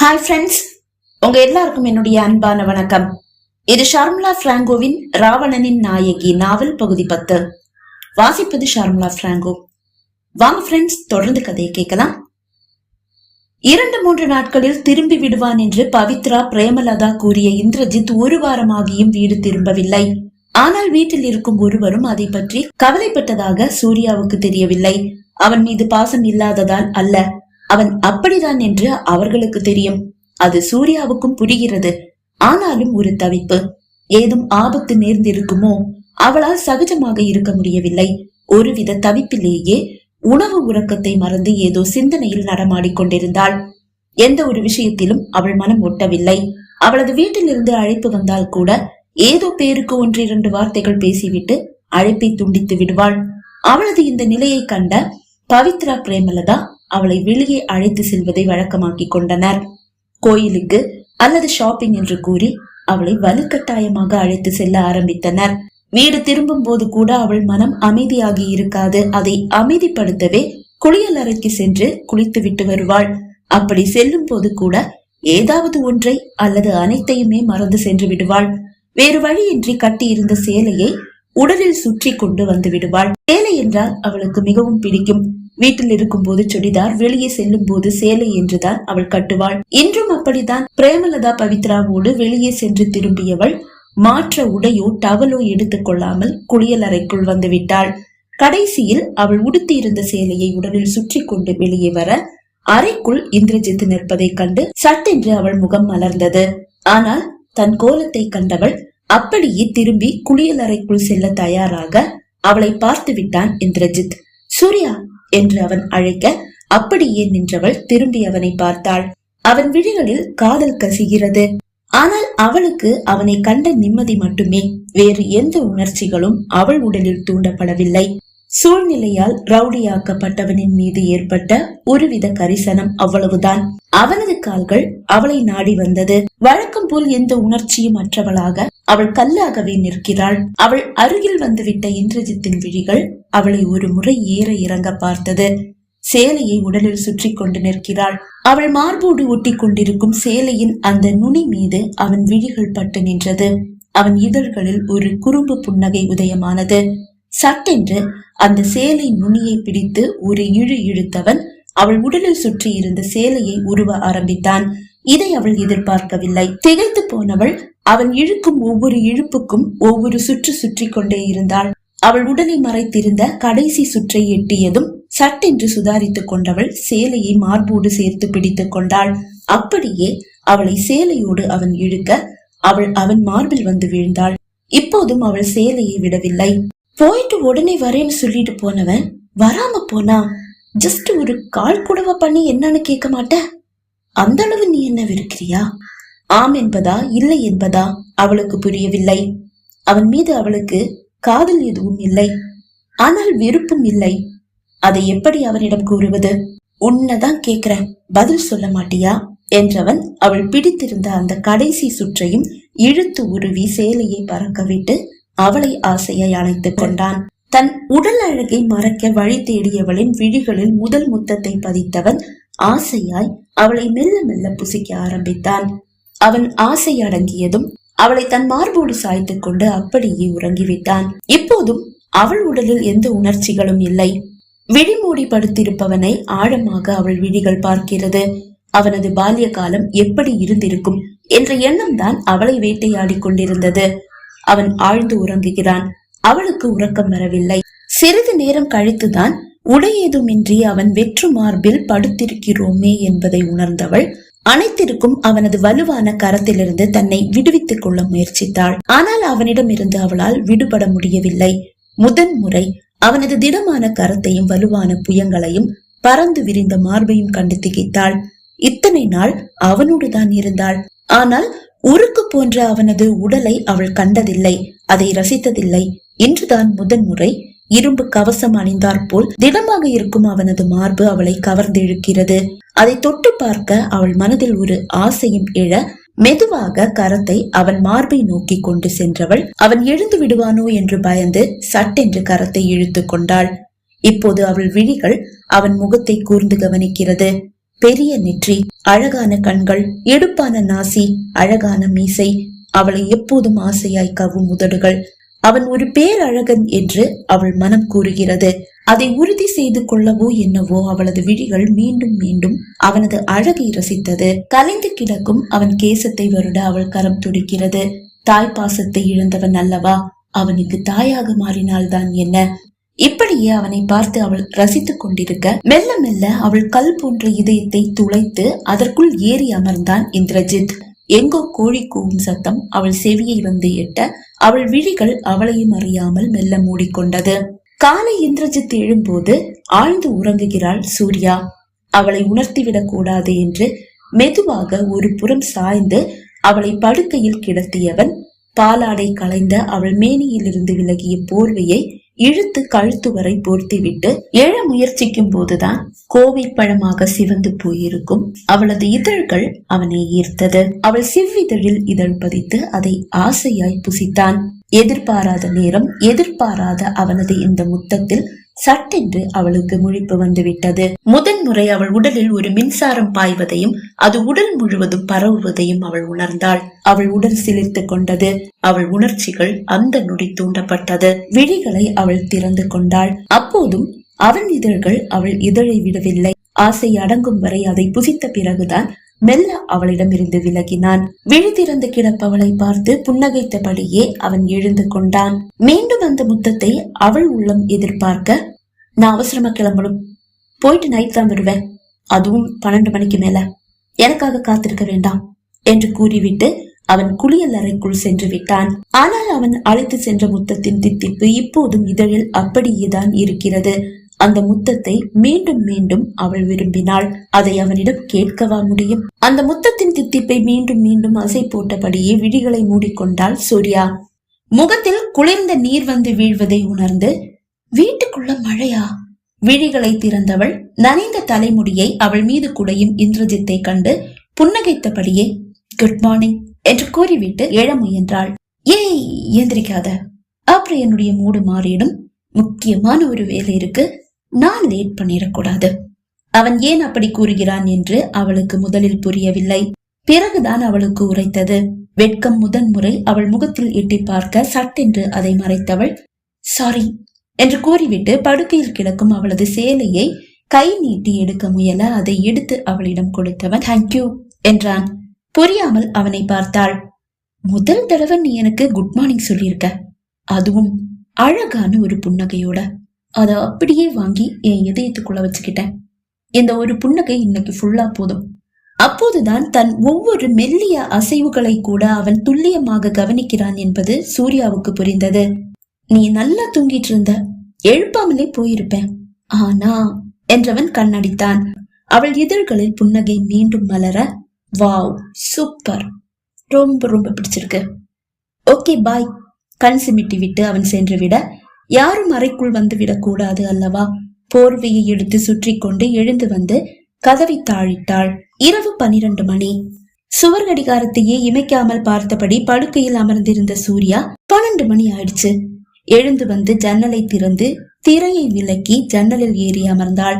Hi friends உங்க எல்லாருக்கும் என்னுடைய அன்பான வணக்கம். இது ஷார்முலா பிராங்கோவின் ராவணனின் நாயகி நாவல் பகுதி பத்து. வாசிப்பது ஷார்முலா பிராங்கோ. வாங்க ஃப்ரெண்ட்ஸ் தொடர்ந்து கதையை கேட்கலாம். இரண்டு மூன்று நாட்களில் திரும்பி விடுவான் என்று பவித்ரா பிரேமலதா கூறிய இந்திரஜித் ஒரு வாரமாகியும் வீடு திரும்பவில்லை. ஆனால் வீட்டில் இருக்கும் ஒருவரும் அதை பற்றி கவலைப்பட்டதாக சூர்யாவுக்கு தெரியவில்லை. அவன் மீது பாசம் இல்லாததால் அல்ல. அவன் அப்படிதான் என்று அவர்களுக்கு தெரியும். அது சூர்யாவுக்கும் புரிகிறது. ஆனாலும் ஒரு தவிப்பு. ஏதும் ஆபத்து நேர்ந்திருக்குமோ? அவளால் சகஜமாக இருக்க முடியவில்லை. ஒருவித தவிப்பிலேயே உணவு உறக்கத்தை மறந்து ஏதோ சிந்தனையில் நடமாடிக் கொண்டிருந்தாள். எந்த ஒரு விஷயத்திலும் அவள் மனம் ஒட்டவில்லை. அவளது வீட்டிலிருந்து அழைப்பு வந்தால் கூட ஏதோ பேருக்கு ஒன்றிரண்டு வார்த்தைகள் பேசிவிட்டு அழைப்பை துண்டித்து விடுவாள். அவளது இந்த நிலையை கண்ட பவித்ரா பிரேமலதா அவளை வெளியே அழைத்து செல்வதை வழக்கமாக்கிக் கொண்டனர். கோயிலுக்கு அல்லது ஷாப்பிங் என்று கூறி அவளை வலுக்கட்டாயமாக அழைத்து செல்ல ஆரம்பித்தனர். வீடு திரும்பும் போது கூட அவள் மனம் அமைதியாகி இருக்காது. அதை அமைதிப்படுத்தவே குளியல் அறைக்கு சென்று குளித்து விட்டு வருவாள். அப்படி செல்லும் போது கூட ஏதாவது ஒன்றை அல்லது அனைத்தையுமே மறந்து சென்று விடுவாள். வேறு வழியின்றி கட்டியிருந்த சேலையை உடலில் சுற்றி கொண்டு வந்து விடுவாள். சேலை என்றால் அவளுக்கு மிகவும் பிடிக்கும். வீட்டில் இருக்கும்போது சுடிதார் வெளியே செல்லும் போது சேலை என்றுதான் அவள் கட்டுவாள். இன்றும் அப்படித்தான் பிரேமலதா பவித்ராவோடு வெளியே சென்று திரும்பியவள் மாற்ற உடையோ டவலோ எடுத்துக் கொள்ளாமல் குளியல் அறைக்குள் வந்து கடைசியில் அவள் உடுத்தியிருந்த சேலையை உடலில் சுற்றி கொண்டு வெளியே வர அறைக்குள் இந்திரஜித் நிற்பதைக் கண்டு சட்டென்று அவள் முகம் மலர்ந்தது. ஆனால் தன் கோலத்தை கண்டவள் அப்படியே திரும்பி குளியல் அறைக்குள் செல்ல தயாராக அவளை பார்த்து விட்டான் இந்திரஜித். சூர்யா என்று அவன் அழைக்க அப்படியே நின்றவள் திரும்பி அவனை பார்த்தாள். அவன் விழிகளில் காதல் கசிகிறது. ஆனால் அவளுக்கு அவனை கண்ட நிம்மதி மட்டுமே. வேறு எந்த உணர்ச்சிகளும் அவள் உடலில் தூண்டப்படவில்லை. சூழ்நிலையால் ரவுடியாக்கப்பட்டவனின் மீது ஏற்பட்ட ஒருவித கரிசனம் அவ்வளவுதான். அவனது கால்கள் அவளை நாடி வந்தது. வழக்கம் போல் எந்த உணர்ச்சியும் அற்றவளாக அவள் கல்லாகவே நிற்கிறாள். அவள் அருகில் வந்துவிட்ட இந்திரஜித்தின் விழிகள் அவளை ஒரு முறை ஏற இறங்க பார்த்தது. சேலையை உடலில் சுற்றி கொண்டு நிற்கிறாள். அவள் மார்போடு ஒட்டி கொண்டிருக்கும் சேலையின் அந்த நுனி மீது அவன் விழிகள் பட்டு நின்றது. அவன் இதழ்களில் ஒரு குறும்பு புன்னகை உதயமானது. சட்டென்று அந்த சேலை நுனியை பிடித்து ஒரு இழு இழுத்தவன் அவள் உடலில் சுற்றி இருந்த சேலையை உருவ ஆரம்பித்தான். இதை அவள் எதிர்பார்க்கவில்லை. திகைத்து போனவள் அவன் இழுக்கும் ஒவ்வொரு இழுப்புக்கும் ஒவ்வொரு சுற்று சுற்றி கொண்டே இருந்தாள். அவள் உடலை மறைத்திருந்த கடைசி சுற்றை எட்டியதும் சட்டென்று சுதாரித்துக் கொண்டவள் சேலையை மார்போடு சேர்த்து பிடித்துக் கொண்டாள். அப்படியே அவளை சேலையோடு அவன் இழுக்க அவள் அவன் மார்பில் வந்து வீழ்ந்தாள். இப்போதும் அவள் சேலையை விடவில்லை. போயிட்டு உடனே வரேன்னு சொல்லிட்டு போனவன் வராம போனா? ஜஸ்ட் ஒரு கால் குடவ பண்ணி என்னன்னு கேட்க மாட்டேன் அந்த அளவு நீ என்ன வெறுக்கிறியா? ஆம் என்பதா இல்லை என்பதா அவளுக்கு புரியவில்லை. அவன் மீது அவளுக்கு காதல் எதுவும் இல்லை. ஆனால் வெறுப்பும் இல்லை. அதை எப்படி அவனிடம் கூறுவது? உன்னதான் கேக்குற பதில் சொல்ல மாட்டியா? என்றவன் அவள் பிடித்திருந்த அந்த கடைசி சுற்றையும் இழுத்து உருவி சேலையை பறக்கவிட்டு அவளை ஆசையை அழைத்துக் கொண்டான். தன் உடல் அழகை மறக்க வழி தேடியவளின் விழிகளில் முதல் முத்தத்தை பதித்தவன் ஆசையாய் அவளை மெல்ல மெல்ல புசிக்க ஆரம்பித்தான். அவன் ஆசை அடங்கியதும் அவளை தன் மார்போடு சாய்த்துக் கொண்டு அப்படியே உறங்கிவிட்டான். இப்போதும் அவள் உடலில் எந்த உணர்ச்சிகளும் இல்லை. விழிமூடி படுத்திருப்பவனை ஆழமாக அவள் விழிகள் பார்க்கிறது. அவனது பால்ய காலம் எப்படி இருந்திருக்கும் என்ற எண்ணம் தான் அவளை வேட்டையாடி கொண்டிருந்தது. அவன் ஆழ்ந்து உறங்குகிறான். அவளுக்கு உறக்கம் வரவில்லை. சிறிது நேரம் கழித்துதான் உடையேதுமின்றி அவன் வெற்று மார்பில் படுத்திருக்கிறோமே என்பதை உணர்ந்தவள் அனைத்திற்கும் அவனது வலுவான கரத்திலிருந்து தன்னை விடுவித்துக் கொள்ள முயற்சித்தாள். ஆனால் அவனிடம் இருந்து அவளால் விடுபட முடியவில்லை. முதன் முறை அவனது திடமான கரத்தையும் வலுவான புயங்களையும் பறந்து விரிந்த மார்பையும் கண்டு திகைத்தாள். இத்தனை நாள் அவனோடு தான் இருந்தாள். ஆனால் உருக்கு போன்ற அவனது உடலை அவள் கண்டதில்லை. அதை ரசித்ததில்லை. இன்றுதான் முதன்முறை இரும்பு கவசம் அணிந்தாற் போல் திடமாக இருக்கும் அவனது மார்பு அவளை கவர்ந்திழுக்கிறது. அதை தொட்டு பார்க்க அவள் மனதில் ஒரு ஆசையும் எழ மெதுவாக கரத்தை அவன் மார்பை நோக்கி கொண்டு சென்றவள் அவன் எழுந்து விடுவானோ? என்று பயந்து சட்டென்று கரத்தை இழுத்து கொண்டாள். இப்போது அவள் விழிகள் அவன் முகத்தை கூர்ந்து கவனிக்கிறது. பெரிய நெற்றி அழகான கண்கள் எடுப்பான நாசி அழகான மீசை அவளை எப்போதும் ஆசையாய் கவும் உதடுகள் அவன் ஒரு பேரழகன் என்று அவள் மனம் கூறுகிறது. அதை உறுதி செய்து கொள்ளவோ என்னவோ அவளது விழிகள் மீண்டும் மீண்டும் அவனது அழகை ரசித்தது. கலைந்து கிடக்கும் அவன் கேசத்தை வருட அவள் கரம் துடிக்கிறது. தாய் பாசத்தை இழந்தவன் அல்லவா? அவனுக்கு தாயாக மாறினால்தான் என்ன? இப்படியே அவனை பார்த்து அவள் ரசித்துக் கொண்டிருக்க மெல்ல மெல்ல அவள் கல் போன்ற இதயத்தை துளைத்து அதற்குள் ஏறி அமர்ந்தான் இந்திரஜித். எங்கோ கோழி கூவும் சத்தம் அவள் செவியை வந்து எட்ட அவள் விழிகள் அவளையும் அறியாமல் மெல்ல மூடிக்கொண்டது. காலை இந்திரஜித் எழும்போது ஆழ்ந்து உறங்குகிறாள் சூர்யா. அவளை உணர்த்திவிடக் கூடாது என்று மெதுவாக ஒரு புறம் சாய்ந்து அவளை படுக்கையில் கிடத்தியவன் பாலாடை களைந்த அவள் மேனியிலிருந்து விலகிய போர்வையை இழுத்து கழுத்து வரை போர்த்திவிட்டு எழ முயற்சிக்கும் போதுதான் கோவை பழமாக சிவந்து போயிருக்கும். அவளது இதழ்கள் அவனை ஈர்த்தது. அவள் சிவ்விதழில் இதழ் பதித்து அதை ஆசையாய் புசித்தான். எதிர்பாராத நேரம் எதிர்பாராத அவனது இந்த முத்தத்தில் சட்டென்று அவளுக்கு முழிப்பு வந்துவிட்டது. முதன் முறை அவள் உடலில் ஒரு மின்சாரம் பாய்வதையும் அது உடல் முழுவதும் பரவுவதையும் அவள் உணர்ந்தாள். அவள் உடல் சிலிர்த்து கொண்டது. அவள் உணர்ச்சிகள் அந்த நொடி தூண்டப்பட்டது. விழிகளை அவள் திறந்து கொண்டாள். அப்போதும் அவன் இதழ்கள் அவள் இதழை விடவில்லை. ஆசை அடங்கும் வரை அதை புசித்த பிறகுதான் மெல்ல அவளிடம் இருந்து விலகினான். விழித்திறந்து கிடப்பவளை பார்த்து புன்னகைத்தபடியே அவன் எழுந்து கொண்டான். மீண்டும் அந்த முத்தத்தை அவள் உள்ளம் எதிர்பார்க்க நான் அவசரமா கிளம்பணும். போயிட்டு நைட் தான் வருவேன். அதுவும் பன்னெண்டு மணிக்கு மேல. எனக்காக காத்திருக்க வேண்டாம் என்று கூறிவிட்டு அவன் குளியல் அறைக்குள் சென்று விட்டான். ஆனால் அவன் அழைத்து சென்ற முத்தத்தின் தித்திப்பு இப்போதும் இதழில் அப்படியேதான் இருக்கிறது. அந்த முத்தத்தை மீண்டும் மீண்டும் அவள் விரும்பினாள். அதை அவனிடம் கேட்கவா முடியும்? அந்த முத்தத்தின் தித்திப்பை மீண்டும் மீண்டும் அசை போட்டபடியே விழிகளை மூடிக்கொண்டாள் சூர்யா. முகத்தில் குளிர்ந்த நீர் வந்து வீழ்வதை உணர்ந்து வீட்டுக்குள்ள மழையா? விழிகளை திறந்தவள் நனைந்த தலைமுடியை அவள் மீது குடையும் இந்திரஜித்தை கண்டு புன்னகைத்தபடியே குட் மார்னிங் என்று கூறிவிட்டு எழ முயன்றாள். ஏய் எந்திரிக்காத. அப்புறம் என்னுடைய மூடு மாறிடும். முக்கியமான ஒரு வேலை இருக்கு. நான் லேட் பண்ணிடக்கூடாது. அவன் ஏன் அப்படி கூறுகிறான் என்று அவளுக்கு முதலில் புரியவில்லை. பிறகுதான் அவளுக்கு உரைத்தது. வெட்கம் முதன் முறை அவள் முகத்தில் எட்டி பார்க்க சட்டென்று அதை மறைத்தவள் சாரி என்று கூறிவிட்டு படுக்கையில் கிடக்கும் அவளது சேலையை கை நீட்டி எடுக்க முயல அதை எடுத்து அவளிடம் கொடுத்தவன் தேங்க்யூ என்றான். புரியாமல் அவனை பார்த்தாள். முதல் தடவை நீ எனக்கு குட் மார்னிங் சொல்லியிருக்க. அதுவும் அழகான ஒரு புன்னகையோட. அதை அப்படியே வாங்கி என் இதயத்துக்குள்ள வச்சுக்கிட்டேன். இந்த ஒரு புன்னகை இன்னைக்கு ஃபுல்லா போதும். அப்போதுதான் தன் ஒவ்வொரு மெல்லிய அசைவுகளை கூட அவன் துல்லியமாக கவனிக்கிறான் என்பது சூர்யாவுக்கு புரிந்தது. நீ நல்லா தூங்கிட்டு இருந்த. எழுப்பாமலே போயிருப்பேன். ஆனா என்றவன் கண்ணடித்தான். அவள் இதழ்களில் புன்னகை மீண்டும் மலர வாவ் சூப்பர். ரொம்ப ரொம்ப பிடிச்சிருக்கு. Okay bye. கண் சிமிட்டி விட்டு அவன் சென்று விட யாரும் அறைக்குள் வந்து விடக்கூடாது அல்லவா? போர்வையை எடுத்து சுற்றி கொண்டு எழுந்து வந்து கதவை தாழிட்டாள். இரவு பனிரெண்டு மணி. சுவர் கடிகாரத்தையே இமைக்காமல் பார்த்தபடி படுக்கையில் அமர்ந்திருந்த சூர்யா பன்னெண்டு மணி ஆயிடுச்சு. எழுந்து வந்து ஜன்னலை திறந்து திரையை விலக்கி ஜன்னலில் ஏறி அமர்ந்தாள்.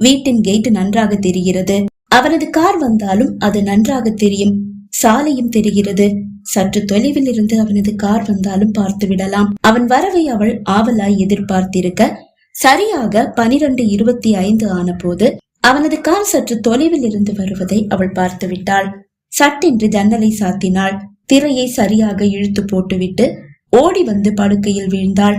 வீட்டின் கேட் நன்றாக தெரிகிறது. அவனது கார் வந்தாலும் அது நன்றாக தெரியும். சாலையும் தெரிகிறது. சற்று தொலைவில் இருந்து அவனது கார் வந்தாலும் பார்த்து விடலாம். அவன் வரவை அவள் ஆவலாய் எதிர்பார்த்திருக்க சரியாக பனிரெண்டு இருபத்தி ஐந்து ஆன போது அவனது கார் சற்று தொலைவில் இருந்து வருவதை அவள் பார்த்து விட்டாள். சட்டென்று ஜன்னலை சாத்தினாள். திரையை சரியாக இழுத்து போட்டுவிட்டு ஓடி வந்து படுக்கையில் வீழ்ந்தாள்.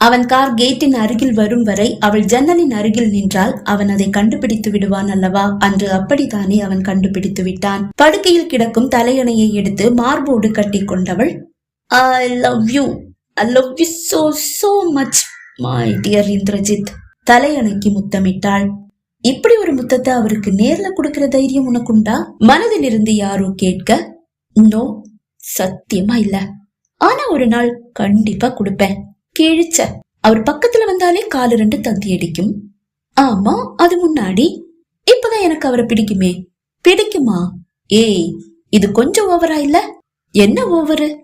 அவன் கார் கேட்டின் அருகில் வரும் வரை அவள் ஜன்னலின் அருகில் நின்றால் அவன் அதை கண்டுபிடித்து விடுவான் அல்லவா? அன்று அப்படித்தானே அவன் கண்டுபிடித்து விட்டான். படுக்கையில் கிடக்கும் தலையணையை எடுத்து மார்போடு கட்டி கொண்டவள் I love you I love you so so much my dear Indrajit. தலையணைக்கு முத்தமிட்டாள். இப்படி ஒரு முத்தத்தை அவருக்கு நேர்ல கொடுக்கிற தைரியம் உனக்குண்டா? மனதில் இருந்து யாரோ கேட்க நோ சத்தியமா இல்ல. ஆனா ஒரு நாள் கண்டிப்பா கொடுப்பேன். கிழிச்ச. அவர் பக்கத்துல வந்தாலே காலு ரெண்டு தந்தி அடிக்கும். ஆமா அது முன்னாடி. இப்பதான் எனக்கு அவரை பிடிக்குமே. பிடிக்குமா? ஏய் இது கொஞ்சம் ஓவரா இல்ல? என்ன ஓவரு?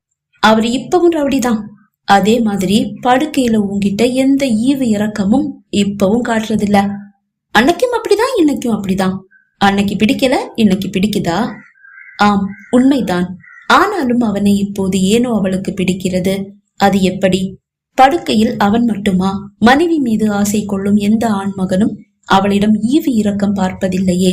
அவர் இப்பவும் ரவுடிதான். அதே மாதிரி படுக்கையில உங்ககிட்ட எந்த ஈவு இறக்கமும் இப்பவும் காட்டுறதில்ல. அன்னைக்கும் அப்படிதான் இன்னைக்கும் அப்படிதான். அன்னைக்கு பிடிக்கல இன்னைக்கு பிடிக்குதா? ஆம் உண்மைதான். ஆனாலும் அவனை இப்போது ஏனோ அவளுக்கு பிடிக்கிறது? அது எப்படி? படுக்கையில் அவன் மட்டுமா? மனைவி மீது ஆசை கொள்ளும் எந்த ஆண்மகனும் அவளிடம் ஈவு இரக்கம் பார்ப்பதில்லையே.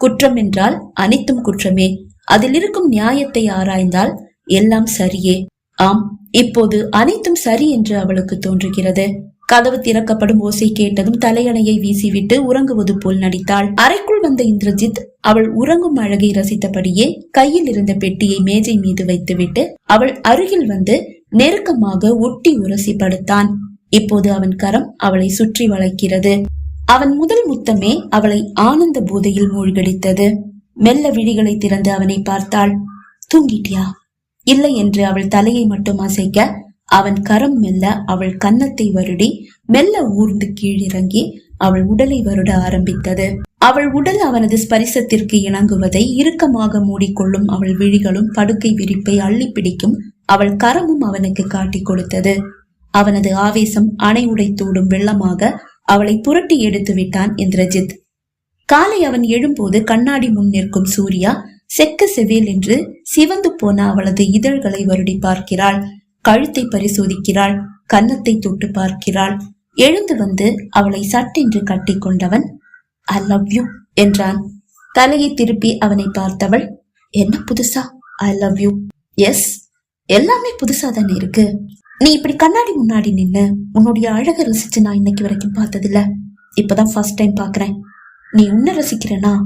குற்றம் என்றால் அனைத்தும் குற்றமே. அதில் இருக்கும் நியாயத்தை ஆராய்ந்தால் எல்லாம் சரியே. ஆம் இப்போது அனைத்தும் சரி என்று அவளுக்கு தோன்றுகிறது. கதவு திறக்கப்படும் ஓசை கேட்டதும் தலையணையை வீசிவிட்டு உறங்குவது போல் நடித்தாள். அறைக்குள் வந்த இந்திரஜித் அவள் உறங்கும் அழகை ரசித்தபடியே கையில் இருந்த பெட்டியை மேஜை மீது வைத்துவிட்டு அவள் அருகில் வந்து நெருக்கமாக ஒட்டி உரசி படுத்தான் இப்போது அவன் கரம் அவளை சுற்றி வளைக்கிறது. அவன் முதல் முத்தமே அவளை ஆனந்த போதையில் மூழ்கடித்தது. மெல்ல விழிகளை திறந்து அவனை பார்த்தாள். தூங்கிட்டியா? இல்லை என்று அவள் தலையை மட்டும் அசைக்க அவன் கரம் மெல்ல அவள் கன்னத்தை வருடி மெல்ல ஊர்ந்து கீழிறங்கி அவள் உடலை வருட ஆரம்பித்தது. அவள் உடல் அவனது ஸ்பரிசத்திற்கு இணங்குவதை இறுக்கமாக மூடிக்கொள்ளும் அவள் விழிகளும் படுக்கை விரிப்பை அள்ளி பிடிக்கும் அவள் கரமும் அவனுக்கு காட்டிக் கொடுத்தது. அவனது ஆவேசம் அணை உடைத்தோடும் வெள்ளமாக அவளை புரட்டி எடுத்து விட்டான் இந்திரஜித். காலை அவன் எழும்போது கண்ணாடி முன் நிற்கும் சூர்யா செக்க செவேல் என்று சிவந்து போன அவளது இதழ்களை வருடி பார்க்கிறாள். கழுத்தை பரிசோதிக்கிறாள் கன்னத்தை தொட்டு பார்க்கிறாள். எழுந்து வந்து அவளை சட்டென்று கட்டி கொண்டவன் ஐ லவ் யூ என்றான். தலையை திருப்பி அவனை பார்த்தவள் என்ன புதுசா? I love you. எஸ். எல்லாமே புதுசா தானே இருக்கு? நீ இப்படி கண்ணாடி முன்னாடி நின்னு உன்னுடைய அழகை ரசிச்சு நான் இன்னைக்கு வரைக்கும் பார்த்ததில்ல. இப்பதான் ஃபர்ஸ்ட் டைம் பாக்குறேன். நீ உன்னை ரசிக்கிறனா?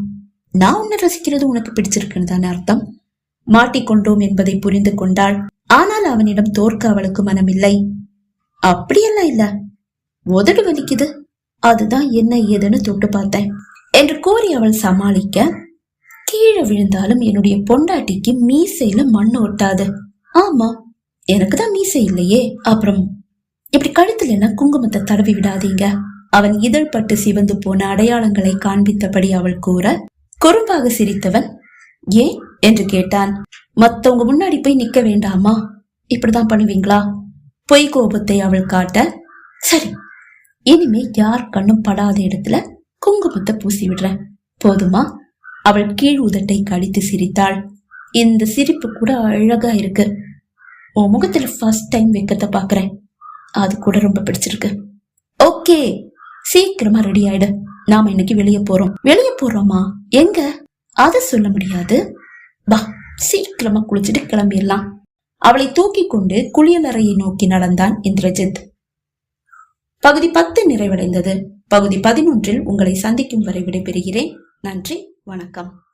நான் உன்னை ரசிக்கிறது உனக்கு பிடிச்சிருக்குன்னு தானே அர்த்தம். மாட்டிக்கொண்டோம் என்பதை புரிந்து கொண்டாள். ஆனால் அவனிடம் தோற்க அவளுக்கு மனமில்லை. அப்படியெல்லாம் இல்ல. உதடு வலிக்குது. அதுதான் என்ன ஏதுன்னு தொட்டு பார்த்தேன். என்று கூறி அவள் சமாளிக்க கீழே விழுந்தாலும் என்னுடைய பொண்டாட்டிக்கு மீசையில மண் ஒட்டாது. ஆமா எனக்கு தான் மீசை இல்லையே அப்புறம் இப்படி கழுத்துல என்ன குங்குமத்தை தடவி விடாதீங்க. அவன் இதழ் பட்டு சிவந்து போன அடையாளங்களை காண்பித்தபடி அவள் கூற குறும்பாக சிரித்தவன் ஏன்? என்று கேட்டான். மத்தவங்க முன்னாடி போய் நிக்க வேண்டாமா? இப்படிதான் பண்ணுவீங்களா? பொய் கோபத்தை அவள் காட்ட சரி இனிமே யார் கண்ணும் படாத இடத்துல குங்குமத்தை பூசி விடுறேன். போதுமா? அவள் கீழ் உதட்டை கடித்து சிரித்தாள். இந்த சிரிப்பு கூட அழகா இருக்கு. உன் முகத்துல ஃபர்ஸ்ட் டைம் வெக்கத்தை பாக்குறேன். அது கூட ரொம்ப பிடிச்சிருக்கு. ஓகே சீக்கிரமா ரெடி ஆயிடு. நாம இன்னைக்கு வெளியே போறோம். வெளியே போறோமா? எங்க? அத சொல்ல முடியாது. வா சீக்கிரமா குளிச்சுட்டு கிளம்பிடலாம். அவளை தூக்கி கொண்டு குளியலறையை நோக்கி நடந்தான் இந்திரஜித். பகுதி பத்து நிறைவடைந்தது. பகுதி பதினொன்றில் உங்களை சந்திக்கும் வரை விடைபெறுகிறேன். நன்றி வணக்கம்.